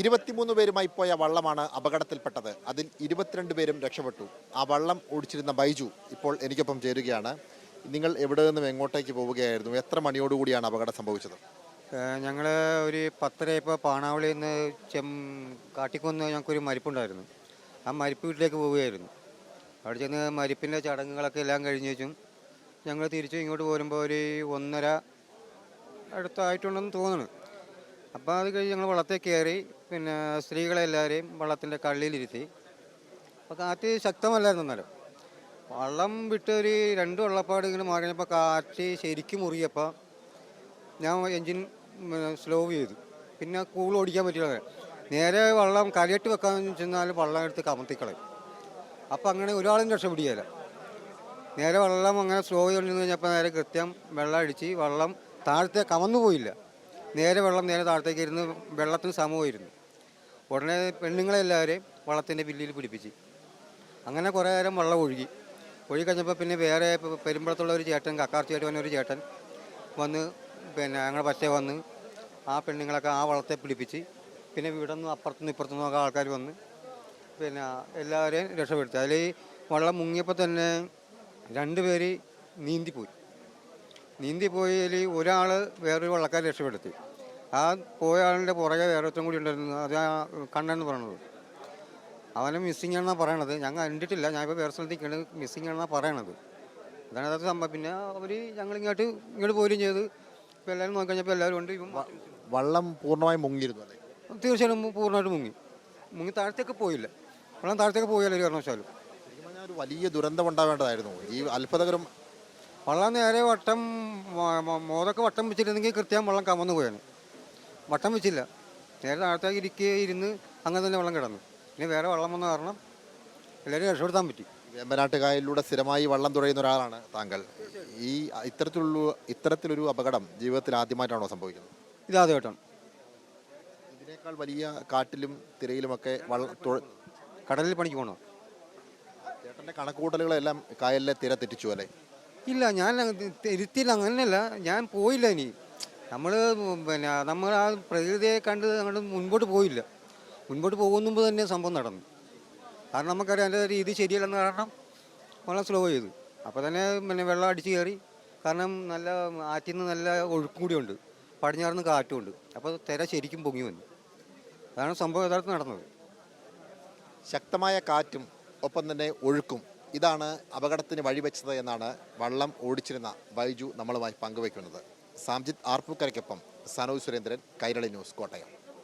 ഇരുപത്തിമൂന്ന് പേരുമായി പോയ വള്ളമാണ് അപകടത്തിൽപ്പെട്ടത്. അതിൽ ഇരുപത്തിരണ്ട് പേരും രക്ഷപ്പെട്ടു. ആ വള്ളം ഓടിച്ചിരുന്ന ബൈജു ഇപ്പോൾ എനിക്കൊപ്പം ചേരുകയാണ്. നിങ്ങൾ എവിടെ നിന്നും എങ്ങോട്ടേക്ക് പോവുകയായിരുന്നു? എത്ര മണിയോടുകൂടിയാണ് അപകടം സംഭവിച്ചത്? ഞങ്ങൾ ഒരു പത്തരയപ്പോൾ പാണാവളിയിൽ നിന്ന് ചെം കാട്ടിക്കൊന്ന് ഞങ്ങൾക്കൊരു മരിപ്പുണ്ടായിരുന്നു. ആ മരിപ്പ് വീട്ടിലേക്ക് പോവുകയായിരുന്നു. അവിടെ ചെന്ന് മരിപ്പിന്റെ ചടങ്ങുകളൊക്കെ എല്ലാം കഴിഞ്ഞ് വെച്ചും ഞങ്ങൾ തിരിച്ചു ഇങ്ങോട്ട് പോരുമ്പോൾ ഒരു ഒന്നര അടുത്തായിട്ടുണ്ടെന്ന് തോന്നുന്നു. അപ്പോൾ അത് കഴിഞ്ഞ് ഞങ്ങൾ വള്ളത്തിൽ കയറി പിന്നെ സ്ത്രീകളെല്ലാവരെയും വള്ളത്തിന്റെ കള്ളിയിലിരുത്തി. അപ്പോൾ കാറ്റ് ശക്തമല്ലായിരുന്നു എന്നാലും. വള്ളം വിട്ട് ഒരു രണ്ട് വള്ളപ്പാടെങ്കിലും മാറിയപ്പോൾ കാറ്റ് ശരിക്കും മുറിയപ്പോൾ ഞാൻ എൻജിൻ സ്ലോ ചെയ്തു. പിന്നെ കൂൾ ഓടിക്കാൻ പറ്റില്ല നേരെ വള്ളം കലയിട്ട് വെക്കാൻ ചെന്നാൽ വള്ളം എടുത്ത് കമത്തിക്കളയും. അപ്പോൾ അങ്ങനെ ഒരാളും രക്ഷപ്പെടുകയില്ല നേരെ വെള്ളം അങ്ങനെ സ്ലോ ചെയ്തുകൊണ്ടിരുന്ന് കഴിഞ്ഞപ്പോൾ നേരെ കൃത്യം വെള്ളം അടിച്ച് വെള്ളം താഴത്തെ കമന്നു പോയില്ല. നേരെ വെള്ളം നേരെ താഴത്തേക്ക് ഇരുന്ന് വെള്ളത്തിന് സമൂഹമായിരുന്നു. ഉടനെ പെണ്ണുങ്ങളെല്ലാവരെയും വള്ളത്തിന്റെ പില്ലിൽ പിടിപ്പിച്ച്. അങ്ങനെ കുറേ നേരം വെള്ളം ഒഴുകി. ഒഴുകി കഴിഞ്ഞപ്പോൾ പിന്നെ വേറെ പെരുമ്പളത്തുള്ള ഒരു ചേട്ടൻ കക്കാർച്ചയായിട്ട് വന്ന ഒരു ചേട്ടൻ വന്ന് പിന്നെ ഞങ്ങളുടെ പറ്റേ വന്ന് ആ പെണ്ണുങ്ങളൊക്കെ ആ വള്ളത്തെ പിടിപ്പിച്ച് പിന്നെ ഇവിടെ നിന്ന് അപ്പുറത്തുനിന്ന് ഇപ്പുറത്തുനിന്നും ഒക്കെ ആൾക്കാർ വന്ന് പിന്നെ എല്ലാവരെയും രക്ഷപ്പെടുത്തി. അതിൽ വള്ളം മുങ്ങിയപ്പോൾ തന്നെ രണ്ട് പേര് നീന്തിപ്പോയി. നീന്തിപ്പോയതിൽ ഒരാൾ വേറൊരു വള്ളക്കാരെ രക്ഷപ്പെടുത്തി. ആ പോയ ആളിന്റെ പുറകെ വേറെ ഒരുത്തൻ കൂടി ഉണ്ടായിരുന്നു. അത് ആ കണ്ണെന്ന് പറയണത് അവനെ മിസ്സിങ് ആണെന്നാണ് പറയണത്. ഞങ്ങൾ കണ്ടിട്ടില്ല. ഞാൻ ഇപ്പോൾ വേറെ നിൽക്കുന്നത് മിസ്സിങ് ആണെന്നാണ് പറയണത്. അതാണ് അതൊക്കെ സംഭവം. പിന്നെ അവർ ഞങ്ങൾ ഇങ്ങോട്ട് ഇങ്ങോട്ട് പോരും ചെയ്ത്. ഇപ്പോൾ എല്ലാവരും നോക്കിക്കഴിഞ്ഞപ്പോൾ എല്ലാവരും ഉണ്ട്. ഇപ്പം വള്ളം പൂർണമായി മുങ്ങിയിരുന്നു അല്ലേ? തീർച്ചയായും പൂർണമായിട്ട് മുങ്ങി. മുങ്ങി താഴത്തേക്ക് പോയില്ല. വള്ളം താഴത്തേക്ക് പോയാലും ഒരു കാരണവശാലും. ഒരു വലിയ ദുരന്തം ഉണ്ടാവേണ്ടതായിരുന്നു. ഈ അത്ഭുതകരം വള്ളം നേരെ വട്ടം മോതൊക്കെ വട്ടം വെച്ചിരുന്നെങ്കിൽ കൃത്യം വള്ളം കമന്നു പോയാണ് വട്ടം വെച്ചില്ല. നേരെ താഴത്തേക്ക് ഇരിക്കുക ഇരുന്ന് അങ്ങനെ തന്നെ വെള്ളം കിടന്നു. പിന്നെ വേറെ വള്ളം വന്ന കാരണം എല്ലാവരും രക്ഷപ്പെടുത്താൻ പറ്റി. വേമ്പനാട്ട് കായലിലൂടെ സ്ഥിരമായി വള്ളം തുഴയുന്ന ഒരാളാണ് താങ്കൾ. ഈ ഇത്തരത്തിലുള്ള ഇത്തരത്തിലൊരു അപകടം ജീവിതത്തിൽ ആദ്യമായിട്ടാണോ സംഭവിക്കുന്നത്? ഇതാദ്യമായിട്ടാണ് ഇതിനേക്കാൾ വലിയ കാട്ടിലും തിരയിലുമൊക്കെ വള്ളം കടലിൽ പണിക്ക് പോകണോ ചേട്ടന്റെ കണക്കുകൂട്ടലുകളെല്ലാം കായലിലെ തിര തെറ്റിച്ചു അല്ലേ? ഇല്ല ഞാൻ തിരുത്തില്ല അങ്ങനെയല്ല. ഞാൻ പോയില്ല ഇനി. നമ്മൾ പിന്നെ നമ്മൾ ആ പ്രകൃതിയെ കണ്ട് നമ്മൾ മുൻപോട്ട് പോയില്ല. മുൻപോട്ട് പോകുന്ന മുമ്പ് തന്നെ സംഭവം നടന്നു. കാരണം നമുക്കറിയാം എന്റെ രീതി ശരിയല്ലെന്ന് കാരണം വളരെ സ്ലോ ചെയ്തു അപ്പോൾ തന്നെ പിന്നെ വെള്ളം അടിച്ച് കയറി. കാരണം നല്ല ആറ്റിൽ നിന്ന് നല്ല ഒഴുക്കും കൂടിയുണ്ട് പടിഞ്ഞാറുനിന്ന് കാറ്റുമുണ്ട് അപ്പോൾ തിര ശരിക്കും പൊങ്ങി വന്നു. അതാണ് സംഭവം യഥാർത്ഥം നടന്നത്. ശക്തമായ കാറ്റും ഒപ്പം തന്നെ ഒഴുക്കും ഇതാണ് അപകടത്തിന് വഴിവെച്ചത് എന്നാണ് വള്ളം ഓടിച്ചിരുന്ന ബൈജു നമ്മളുമായി പങ്കുവയ്ക്കുന്നത്. സാംജിത് ആർപ്പൂക്കരയ്ക്കൊപ്പം സനോജ് സുരേന്ദ്രൻ കൈരളി ന്യൂസ് കോട്ടയം.